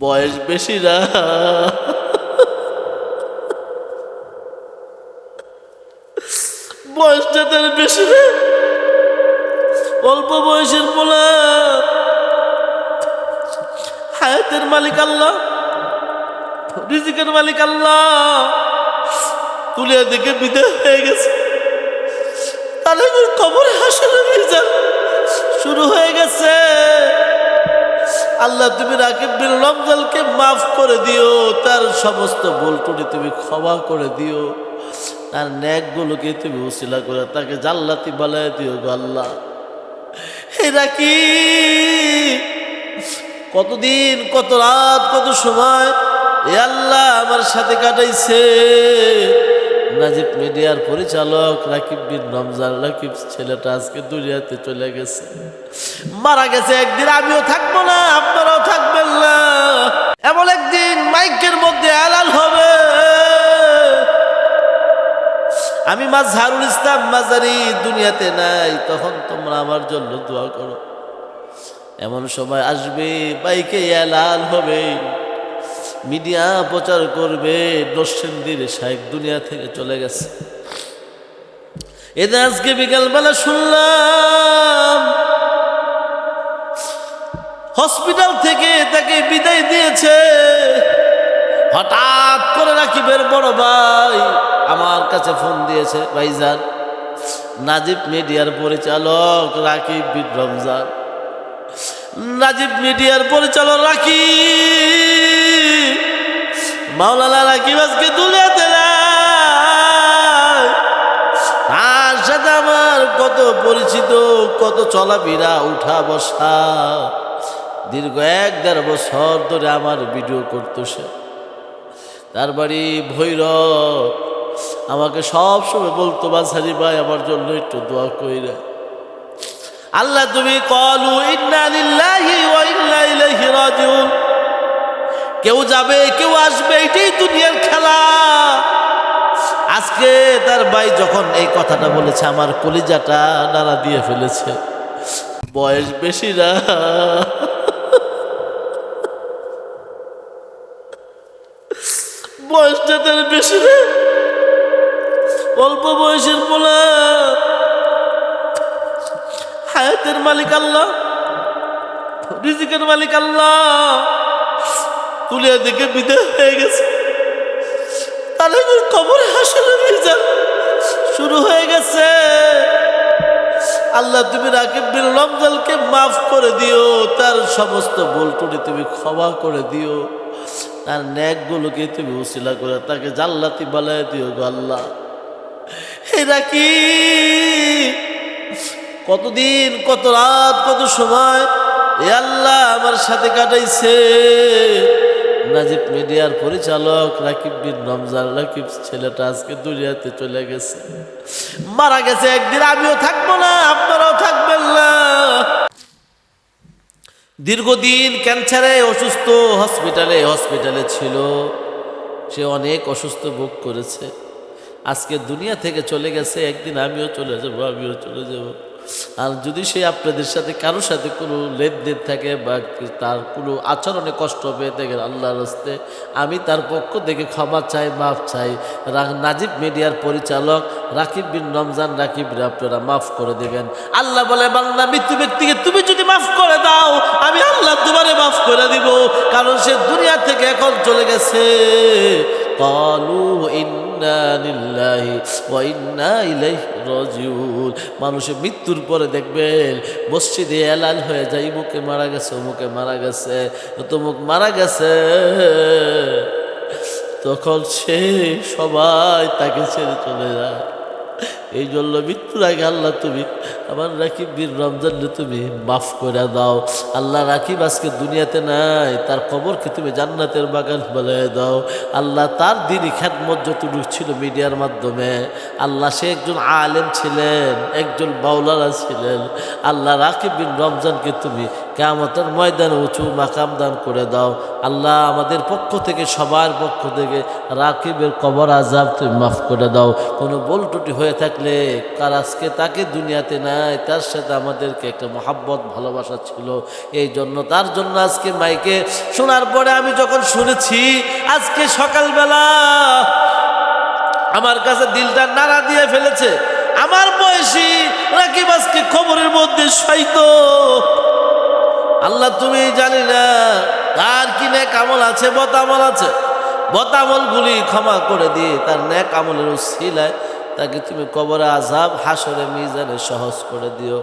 বয়স বেশি না। বয়সটা তার বেশি না। অল্প বয়সের পোলা। হায়াতের মালিক আল্লাহ, রিজিকের মালিক আল্লাহ। তুলিয়া দিকে বিদায় হয়ে গেছে। তাহলে কবর মির্জা শুরু হয়ে গেছে। আল্লাহ তুমি রাকিব বিন মাফ করে দিও, তার সমস্ত ভুল ত্রুটি তুমি ক্ষমা করে দিও, তার ন্যাকগুলোকে তুমি উসিলা করে তাকে জাল্লাতি বালায় দিও আল্লাহ। হে রাকি কতদিন, কত রাত, কত সময়, এ আল্লাহ আমার সাথে কাটাইছে। নাজিব মিডিয়ার পরিচালক রাকিব বিন রমজান, রাকিব ছেলেটা আজকে দুনিয়াতে চলে গেছে। মারা গেছে একদিন, আমিও থাকব না, আপনারাও থাকবেন না। এমন একদিন মাইকের মধ্যে আলাল হবে। আমি মাঝহারুল ইসলাম মাজারি দুনিয়াতে নাই, তখন তোমরা আমার জন্য দোয়া করো। এমন সময় আসবে বাইকে এলাল হবে। মিডিয়া প্রচার করবে নসেন্দির সাহেব দুনিয়া থেকে চলে গেছে। এদের আজকে বিকালবেলা শুনলাম, হসপিটাল থেকে তাকে বিদায় দিয়েছে। হঠাৎ করে রাকিবের বড় ভাই আমার কাছে ফোন দিয়েছে, ভাইজান, নাজিব মিডিয়ার পরিচালক রাকিব বিন রমজান নাজিব মিডিয়ার পরিচালক রাকি মাওলানা রাকিব আজকে দুলিয়াতে নাই তার সাথে আমার কত পরিচিত, কত চলাফেরা উঠা বসা দীর্ঘ এক দেড় বছর ধরে আমার ভিডিও করতো সে তার বাড়ি ভৈরব। আমাকে সব সময় বলতো বাসারি ভাই, আমার জন্য একটু দোয়া কইরা। আল্লাহ তুমি কলু, ইন্না লিল্লাহি ওয়া ইন্না ইলাইহি রাজিউন। কেউ যাবে, কেউ আসবে, এটাই দুনিয়ার খেলা। আজকে তার ভাই যখন এই কথাটা বলেছে, আমার কলিজাটা নাড়া দিয়ে ফেলেছে। বয়স বেশি না। বয়সটা তার বেশি না। অল্প বয়সের পোলা হায়াতের মালিক আল্লাহ, রিজিকের মালিক আল্লাহ। তুলিয়া দিকে বিদায় হয়ে গেছে। তাহলে কবর হাসলে মির্জা শুরু হয়ে গেছে। আল্লাহ তুমি রাকিব বিন রমজানকে মাফ করে দিও, তার সমস্ত ভুল তুমি ক্ষমা করে দিও, তার ন্যাকগুলোকে তুমি উসিলা করে তাকে জাল্লাতি বালায় দিও গো আল্লাহ। হে রাকি কতদিন, কত রাত, কত সময়? এ আল্লাহ আমার সাথে কাটাইছে। নাজিব মিডিয়ার পরিচালক রাকিব বিন রমজান। রাকিব ছেলেটা আজকে দুনিয়াতে চলে গেছে। মারা গেছে একদিন, আমিও থাকব না, আপনারাও থাকবেন না। দীর্ঘদিন ক্যান্সারে অসুস্থ, হসপিটালে হসপিটালে ছিল। সে অনেক অসুস্থ ভোগ করেছে। আজকে দুনিয়া থেকে চলে গেছে, একদিন আমিও চলে যাব, আমিও চলে যাব। আর যদি সে আপনাদের সাথে, কারোর সাথে কোনো লেনদেন থাকে বা তার কোনো আচরণে কষ্ট পেয়ে দেখেন আল্লাহর হস্তে আমি তার পক্ষ থেকে ক্ষমা চাই, মাফ চাই। নাজিব মিডিয়ার পরিচালক রাকিব বিন রমজান, রাকিব আপনারা মাফ করে দেবেন। আল্লাহ বলে বাংলা মৃত্যু ব্যক্তিকে তুমি যদি মাফ করে দাও, আমি আল্লাহ তোমারে মাফ করে দিব। কারণ সে দুনিয়া থেকে এখন চলে গেছে। মানুষে মৃত্যুর পরে দেখবেন, মসজিদে এলাল হয়ে যায়, মুখে মারা গেছে, অমুকে মারা গেছে তমুক মারা গেছে। তখন সে সবাই তাকে ছেড়ে চলে যায়। এই জন্য মৃত্যুর আগে আল্লাহ তুমি আমার রাকিব বীর রমজানকে তুমি মাফ করে দাও। আল্লাহ রাকিব আজকে দুনিয়াতে নাই, তার কবরকে তুমি জান্নাতের বাগান বলে দাও। আল্লাহ তার দিনই খ্যাতমত যতটুকু ছিল মিডিয়ার মাধ্যমে। আল্লাহ সে একজন আলেম ছিলেন, একজন বাউলারা ছিলেন। আল্লাহ রাকিব বিন রমজানকে তুমি কেমতের ময়দানে উঁচু মাকাম দান করে দাও। আল্লাহ আমাদের পক্ষ থেকে, সবার পক্ষ থেকে রাকিবের কবর আজাব তুমি মাফ করে দাও। কোনো বল টুটি হয়ে থাকলে, কার আজকে তাকে দুনিয়াতে নাই, তার সাথে আমাদেরকে একটা মহাব্বত, ভালোবাসা ছিল। এই জন্য, তার জন্য আজকে মাইকে শোনার পরে আমি যখন শুনেছি, আজকে সকালবেলা আমার কাছে দিলটা নাড়া দিয়ে ফেলেছে। আমার বয়সী রাকিব আজকে খবরের মধ্যে সইত আল্লাহ, তুমি জানি না তার কি ন্যাক আমল আছে বতামল আছে। বতামলগুলি ক্ষমা করে দিয়ে তার ন্যাক আমলের উশিলায় তাকে তুমি কবরে আজাব হাসরে মিজানে সহজ করে দিও।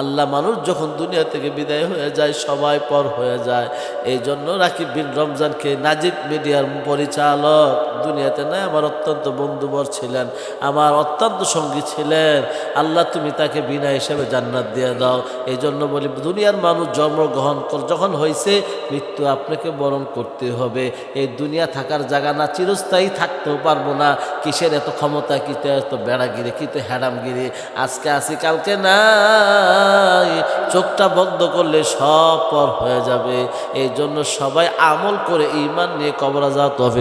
আল্লাহ মানুষ যখন দুনিয়া থেকে বিদায় হয়ে যায়, সবাই পর হয়ে যায়। এই জন্য রাকিব বিন রমজানকে নাজিব মিডিয়ার পরিচালক, দুনিয়াতে নাই, আমার অত্যন্ত বন্ধুবর ছিলেন, আমার অত্যন্ত সঙ্গী ছিলেন। আল্লাহ তুমি তাকে বিনা হিসেবে জান্নাত দিয়ে দাও। এই জন্য বলি, দুনিয়ার মানুষ জন্মগ্রহণ কর, যখন হয়েছে মৃত্যু আপনাকে বরণ করতে হবে। এই দুনিয়া থাকার জায়গা না, চিরস্থায়ী থাকতেও পারব না। কিসের এত ক্ষমতা কিতে এত বেড়াগিরি হ্যাডাম গিরে আজকে আসি কালকে নাই। চোখটা বন্ধ করলে সব পর হয়ে যাবে। এই জন্য সবাই আমল করে ইমান নিয়ে কবরা যাওয়া তবে